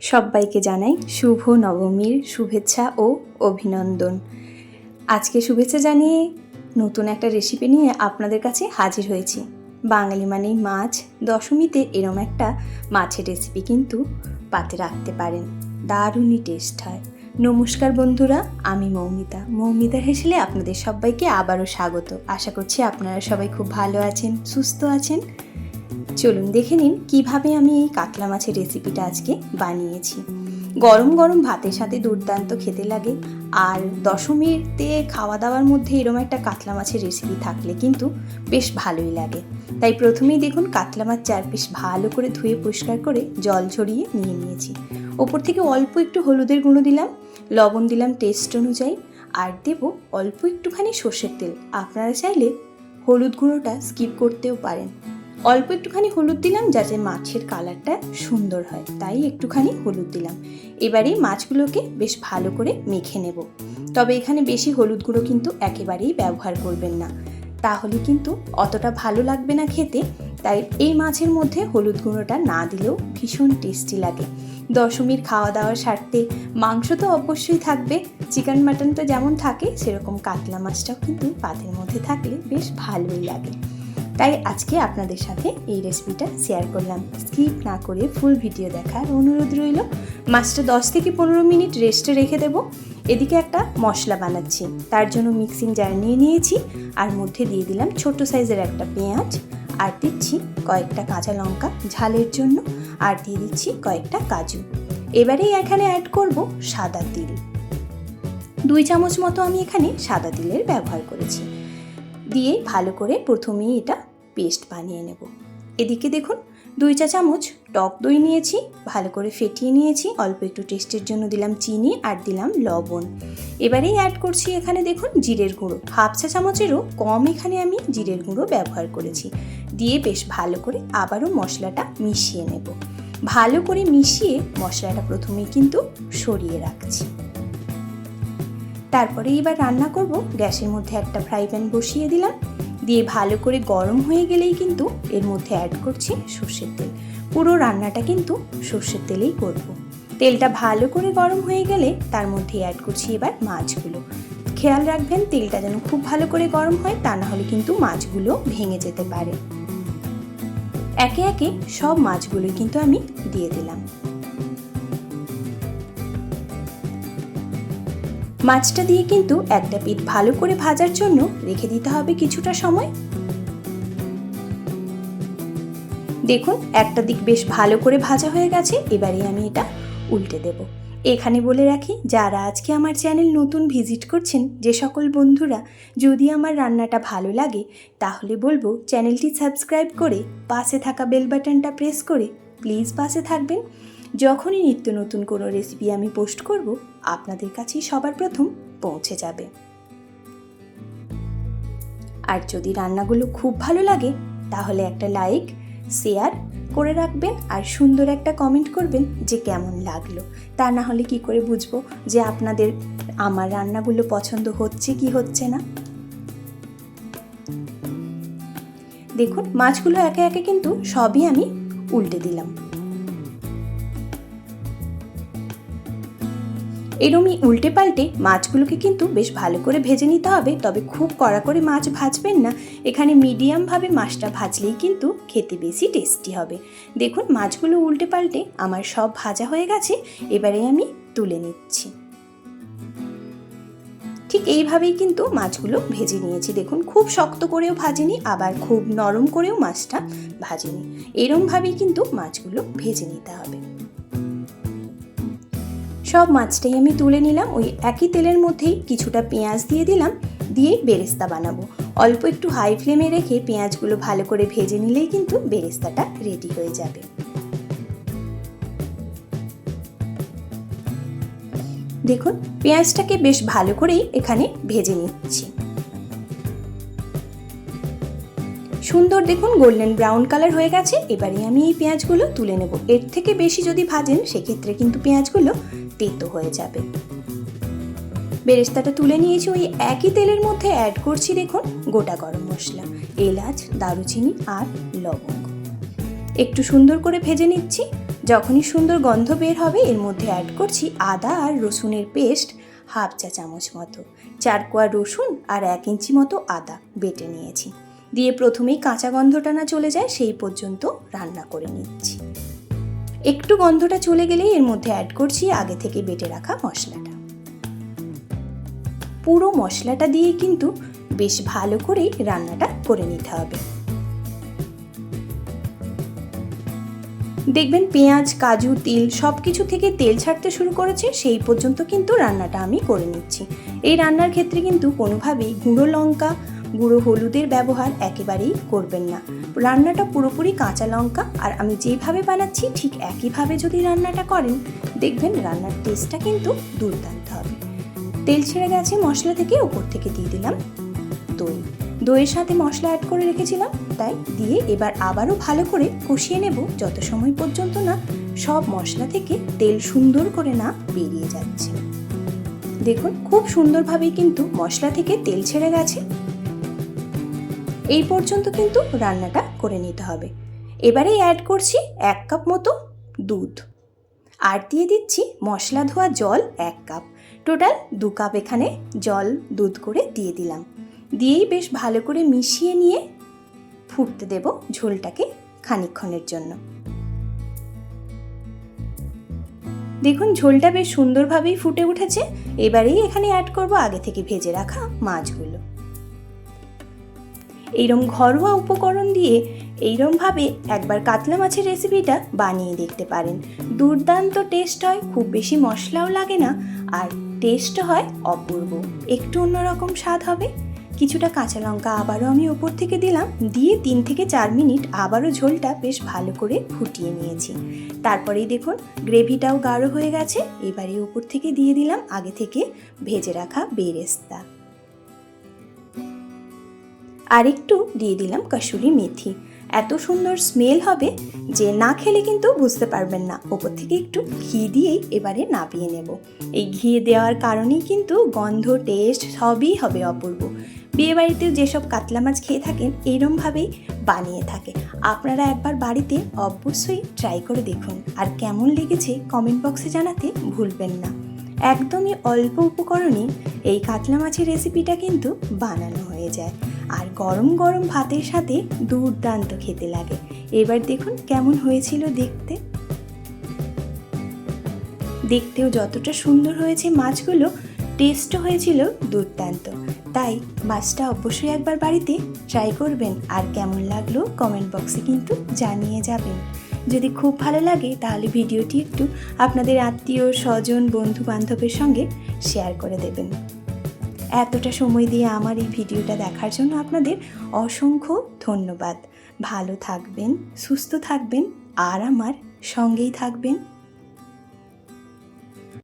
সবাইকে জানাই শুভ নবমীর শুভেচ্ছা ও অভিনন্দন। আজকে শুভেচ্ছা জানিয়ে নতুন একটা রেসিপি নিয়ে আপনাদের কাছে হাজির হয়েছি। বাঙালি মানেই মাছ, দশমীতে এরম একটা মাছের রেসিপি কিন্তু পাতে রাখতে পারেন। দারুণই টেস্ট হয়। নমস্কার বন্ধুরা, আমি মৌমিতা। মৌমিতা হেসেলে আপনাদের সবাইকে আবারও স্বাগত। আশা করছি আপনারা সবাই খুব ভালো আছেন, সুস্থ আছেন। চলুন দেখে নিন কীভাবে আমি এই কাতলা মাছের রেসিপিটা আজকে বানিয়েছি। গরম গরম ভাতের সাথে দুর্দান্ত খেতে লাগে আর দশমীতে খাওয়া দাওয়ার মধ্যে এরম একটা কাতলা মাছের রেসিপি থাকলে কিন্তু বেশ ভালোই লাগে। তাই প্রথমেই দেখুন কাতলা মাছ চার পিস ভালো করে ধুয়ে পরিষ্কার করে জল ঝরিয়ে নিয়ে নিয়েছি। ওপর থেকে অল্প একটু হলুদের গুঁড়ো দিলাম, লবণ দিলাম টেস্ট অনুযায়ী আর দেব অল্প একটুখানি সর্ষের তেল। আপনারা চাইলে হলুদ গুঁড়োটা স্কিপ করতেও পারেন। অল্প একটুখানি হলুদ দিলাম যাতে মাছের কালারটা সুন্দর হয়, তাই একটুখানি হলুদ দিলাম। এবারে মাছগুলোকে বেশ ভালো করে মেখে নেব। তবে এখানে বেশি হলুদ গুঁড়ো কিন্তু একেবারেই ব্যবহার করবেন না। তাহলে কিন্তু অতটা ভালো লাগবে না খেতে, তাই এই মাছের মধ্যে হলুদ গুঁড়োটা না দিলেও ভীষণ টেস্টি লাগে। দশমীর খাওয়া দাওয়ার স্বার্থে মাংস তো অবশ্যই থাকবে, চিকেন, মাটন তো যেমন থাকে, সেরকম কাতলা মাছটাও কিন্তু পাতের মধ্যে থাকলে বেশ ভালোই লাগে। তাই আজকে আপনাদের সাথে এই রেসিপিটা শেয়ার করলাম। স্কিপ না করে ফুল ভিডিও দেখার অনুরোধ রইল। মাছটা দশ থেকে পনেরো মিনিট রেস্টে রেখে দেবো। এদিকে একটা মশলা বানাচ্ছি। তার জন্য মিক্সিং জার নিয়ে নিয়েছি। আর মধ্যে দিয়ে দিলাম ছোট সাইজের একটা পেঁয়াজ। আর দিচ্ছি কয়েকটা কাঁচা লঙ্কা ঝালের জন্য। আর দিয়ে দিচ্ছি কয়েকটা কাজু। এবারেই এখানে অ্যাড করব সাদা তিল। দুই চামচ মতো আমি এখানে সাদা তিলের ব্যবহার করেছি। দিয়ে ভালো করে প্রথমেই এটা পেস্ট বানিয়ে নেব। এদিকে দেখুন, দুই চা চামচ টক দই নিয়েছি, ভালো করে ফেটিয়ে নিয়েছি, অল্প একটু টেস্টের জন্য দিলাম চিনি আর দিলাম লবণ। এবারেই অ্যাড করছি এখানে দেখুন জিরের গুঁড়ো। হাফ চা চামচেরও কম এখানে আমি জিরের গুঁড়ো ব্যবহার করেছি। দিয়ে বেশ ভালো করে আবারও মশলাটা মিশিয়ে নেব। ভালো করে মিশিয়ে মশলাটা প্রথমেই কিন্তু সরিয়ে রাখছি। তারপরে এবার রান্না করব গ্যাসের মধ্যে একটা ফ্রাই প্যান বসিয়ে দিলাম। দিয়ে ভালো করে গরম হয়ে গেলেই কিন্তু এর মধ্যে অ্যাড করছি সর্ষের তেল। পুরো রান্নাটা কিন্তু সর্ষের তেলেই করব। তেলটা ভালো করে গরম হয়ে গেলে তার মধ্যে অ্যাড করছি এবার মাছগুলো। খেয়াল রাখবেন, তেলটা যেন খুব ভালো করে গরম হয়, তা না হলে কিন্তু মাছগুলো ভেঙে যেতে পারে। একে একে সব মাছগুলোই কিন্তু আমি দিয়ে দিলাম। মাছটা দিয়ে কিন্তু একটা পিঠ ভালো করে ভাজার জন্য রেখে দিতে হবে কিছুটা সময়। দেখুন, একটা দিক বেশ ভালো করে ভাজা হয়ে গেছে, এবারে আমি এটা উল্টে দেব। এখানে বলে রাখি, যারা আজকে আমার চ্যানেল নতুন ভিজিট করছেন, যে সকল বন্ধুরা যদি আমার রান্নাটা ভালো লাগে, তাহলে বলব চ্যানেলটি সাবস্ক্রাইব করে পাশে থাকা বেল বাটনটা প্রেস করে প্লিজ পাশে থাকবেন। যখনই নিত্য নতুন কোনো রেসিপি আমি পোস্ট করব, আপনাদের কাছেই সবার প্রথম পৌঁছে যাবে। আর যদি রান্নাগুলো খুব ভালো লাগে, তাহলে একটা লাইক শেয়ার করে রাখবেন আর সুন্দর একটা কমেন্ট করবেন যে কেমন লাগল। তা না হলে কি করে বুঝব যে আপনাদের আমার রান্নাগুলো পছন্দ হচ্ছে কি হচ্ছে না? দেখুন, মাছগুলো একে একে কিন্তু সবই আমি উল্টে দিলাম। এরমই উল্টে পাল্টে মাছগুলোকে কিন্তু বেশ ভালো করে ভেজে নিতে হবে। তবে খুব কড়া করে মাছ ভাজবেন না। এখানে মিডিয়ামভাবে মাছটা ভাজলেই কিন্তু খেতে বেশি টেস্টি হবে। দেখুন, মাছগুলো উল্টে পাল্টে আমার সব ভাজা হয়ে গেছে। এবারে আমি তুলে নিচ্ছি। ঠিক এইভাবেই কিন্তু মাছগুলো ভেজে নিয়েছি। দেখুন, খুব শক্ত করেও ভাজিনি, আবার খুব নরম করেও মাছটা ভাজিনি। এরমভাবেই কিন্তু মাছগুলো ভেজে নিতে হবে। সব মাছটাই আমি তুলে নিলাম। ওই একই তেলের মধ্যেই কিছুটা পেঁয়াজ দিয়ে দিলাম। দিয়ে বেরেস্তা বানাবো। অল্প একটু হাই ফ্লেমে রেখে পেঁয়াজগুলো ভালো করে ভেজে নিলেই কিন্তু বেরেস্তাটা রেডি হয়ে যাবে। দেখুন, পেঁয়াজটাকে বেশ ভালো করেই এখানে ভেজে নিচ্ছি। সুন্দর দেখুন গোল্ডেন ব্রাউন কালার হয়ে গেছে। এবারে আমি এই পেঁয়াজগুলো তুলে নেব। এর থেকে বেশি যদি ভাজেন, সেক্ষেত্রে কিন্তু পেঁয়াজগুলো তেতো হয়ে যাবে। বেরেস্তাটা তুলে নিয়েছি, ওই একই তেলের মধ্যে অ্যাড করছি, দেখুন, গোটা গরম মশলা, এলাচ, দারুচিনি আর লবঙ্গ। একটু সুন্দর করে ভেজে নিচ্ছি। যখনই সুন্দর গন্ধ বের হবে, এর মধ্যে অ্যাড করছি আদা আর রসুনের পেস্ট হাফ চা চামচ মতো। চার কোয়া রসুন আর এক ইঞ্চি মতো আদা বেটে নিয়েছি। দিয়ে প্রথমেই কাঁচা গন্ধটা না চলে যায়, সেই পর্যন্ত রান্না করে নিচ্ছি। একটু গন্ধটা চলে গেলেই এর মধ্যে অ্যাড করছি আগে থেকে বেটে রাখা মশলাটা। পুরো মশলাটা দিয়ে কিন্তু বেশ ভালো করেই রান্নাটা করে নিতে হবে। দেখবেন পেঁয়াজ, কাজু, তিল সব কিছু থেকে তেল ছাড়তে শুরু করেছে, সেই পর্যন্ত কিন্তু রান্নাটা আমি করে নিচ্ছি। এই রান্নার ক্ষেত্রে কিন্তু কোনোভাবেই গুঁড়ো লঙ্কা গুঁড়ো হলুদের ব্যবহার একেবারেই করবেন না। রান্নাটা পুরোপুরি কাঁচা লঙ্কা আর আমি যেভাবে বানাচ্ছি ঠিক একইভাবে যদি রান্নাটা করেন, দেখবেন রান্নার টেস্টটা কিন্তু দুর্দান্ত হবে। তেল ছেড়ে গেছে মশলা থেকে ওপর থেকে দিয়ে দিলাম দই। দইয়ের সাথে মশলা অ্যাড করে রেখেছিলাম, তাই দিয়ে এবার আবারও ভালো করে কষিয়ে নেব যত সময় পর্যন্ত না সব মশলা থেকে তেল সুন্দর করে না বেরিয়ে যাচ্ছে। দেখুন, খুব সুন্দরভাবেই কিন্তু মশলা থেকে তেল ছেড়ে গেছে। এই পর্যন্ত কিন্তু রান্নাটা করে নিতে হবে। এবারে অ্যাড করছি এক কাপ মতো দুধ। আর দিয়ে দিচ্ছি মশলা ধোয়া জল এক কাপ টোটাল দু কাপ এখানে জল, দুধ করে দিয়ে দিলাম। দিয়েই বেশ ভালো করে মিশিয়ে নিয়ে ফুটতে দেব ঝোলটাকে খানিকক্ষণের জন্য। দেখুন ঝোলটা বেশ সুন্দরভাবেই ফুটে উঠেছে। এবারেই এখানে অ্যাড করব আগে থেকে ভেজে রাখা মাছগুলো। এইরকম ঘরোয়া উপকরণ দিয়ে এইরমভাবে একবার কাতলা মাছের রেসিপিটা বানিয়ে দেখতে পারেন। দুর্দান্ত টেস্ট হয়, খুব বেশি মশলাও লাগে না, আর টেস্ট হয় অপূর্ব। একটু অন্যরকম স্বাদ হবে। কিছুটা কাঁচা লঙ্কা আবারও আমি ওপর থেকে দিলাম, দিয়ে তিন থেকে চার মিনিট আবারও ঝোলটা বেশ ভালো করে ফুটিয়ে নিয়েছি। তারপরেই দেখুন গ্রেভিটাও গাঢ় হয়ে গেছে, এবারে ওপর থেকে দিয়ে দিলাম আগে থেকে ভেজে রাখা বেরেস্তা। আর একটু দিয়ে দিলাম কসুরি মেথি। এত সুন্দর স্মেল হবে যে না খেলে কিন্তু বুঝতে পারবেন না। ওপর থেকে একটু ঘি দিয়েই এবারে নাপিয়ে নেব। এই ঘি দেওয়ার কারণেই কিন্তু গন্ধ টেস্ট সবই হবে অপূর্ব। বিয়েবাড়িতেও যেসব কাতলা মাছ খেয়ে থাকেন এইরমভাবেই বানিয়ে থাকে। আপনারা একবার বাড়িতে অবশ্যই ট্রাই করে দেখুন। আর কেমন লেগেছে কমেন্ট বক্সে জানাতে ভুলবেন না। একদমই অল্প উপকরণে এই কাতলা মাছের রেসিপিটা কিন্তু বানানো হয়ে যায়। আর গরম গরম ভাতের সাথে দুর্দান্ত খেতে লাগে। এবার দেখুন কেমন হয়েছিল দেখতে। দেখতেও যতটা সুন্দর হয়েছে মাছগুলো, টেস্টও হয়েছিল দুর্দান্ত। তাই মাছটা অবশ্যই একবার বাড়িতে ট্রাই করবেন। আর কেমন লাগল কমেন্ট বক্সে কিন্তু জানিয়ে যাবেন। যদি খুব ভালো লাগে তাহলে ভিডিওটি একটু আপনাদের আত্মীয়, স্বজন বন্ধু বান্ধবের সঙ্গে শেয়ার করে দেবেন। এতটা সময় দিয়ে আমার এই ভিডিওটা দেখার জন্য আপনাদের অসংখ্য ধন্যবাদ। ভালো থাকবেন, সুস্থ থাকবেন আর আমার সঙ্গেই থাকবেন।